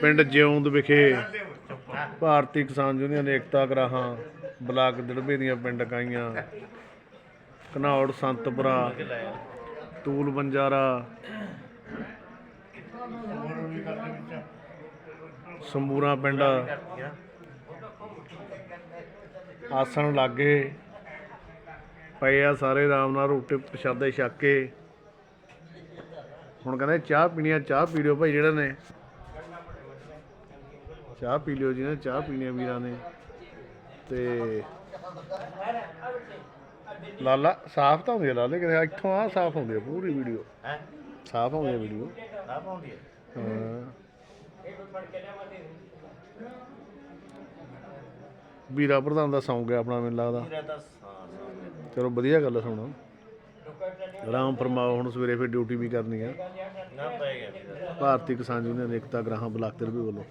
ਪਿੰਡ ਜਿਉਂਦ ਵਿਖੇ ਭਾਰਤੀ ਕਿਸਾਨ ਯੂਨੀਅਨ ਏਕਤਾ ਗਰਾਹਾਂ, ਬਲਾਕ ਦੜਬੇ ਦੀਆਂ ਪਿੰਡ ਕਾਈਆਂ ਘਨੌੜ, ਸੰਤਪੁਰਾ, ਤੂਲ ਬੰਜਾਰਾ ਸੰਬੂਰਾ ਪਿੰਡ, ਆਸਣ ਲਾਗੇ ਪਏ ਆ ਸਾਰੇ ਆਰਾਮ ਨਾਲ ਰੋਟੀ ਪ੍ਰਸ਼ਾਦੇ ਛਕ ਕੇ। ਹੁਣ ਕਹਿੰਦੇ ਚਾਹ ਪੀਣੀ ਆ ਚਾਹ ਪੀ ਲਿਓ ਭਾਈ ਜਿਹੜਾ ਨੇ। ਚਾਹ ਪੀ ਲਿਓ ਜਿਹਨੇ ਚਾਹ ਪੀਣੀ ਆ ਵੀਰਾਂ ਨੇ। ਤੇ ਲਾਲਾ ਸਾਫ਼ ਤਾਂ ਹੁੰਦੀ ਆ ਲਾਲੇ ਕਿਤੇ ਇੱਥੋਂ ਆ ਸਾਫ਼ ਹੁੰਦੀ ਆ ਪੂਰੀ ਵੀਡੀਓ। ਹੈ? ਸਾਫ਼ ਹੁੰਦੀ ਆ ਵੀਡੀਓ। ਹੈ ਹਾਂ। ਵੀਰਾ ਪ੍ਰਧਾਨ ਦਾ ਸੌਂ ਗਿਆ ਆਪਣਾ ਮੈਨੂੰ ਲੱਗਦਾ। ਚਲੋ ਵਧੀਆ ਗੱਲ ਆ ਸੁਣੋ ਆਰਾਮ ਫਰਮਾਓ ਹੁਣ ਸਵੇਰੇ ਫਿਰ ਡਿਊਟੀ ਵੀ ਕਰਨੀ ਆ ਨਾ ਪੈ ਗਿਆ। ਭਾਰਤੀ ਕਿਸਾਨ ਯੂਨੀਅਨ ਏਕਤਾ ਗ੍ਰਾਹਾਂ ਬਲਾਕ ਤੇ ਵੀ ਵੱਲੋਂ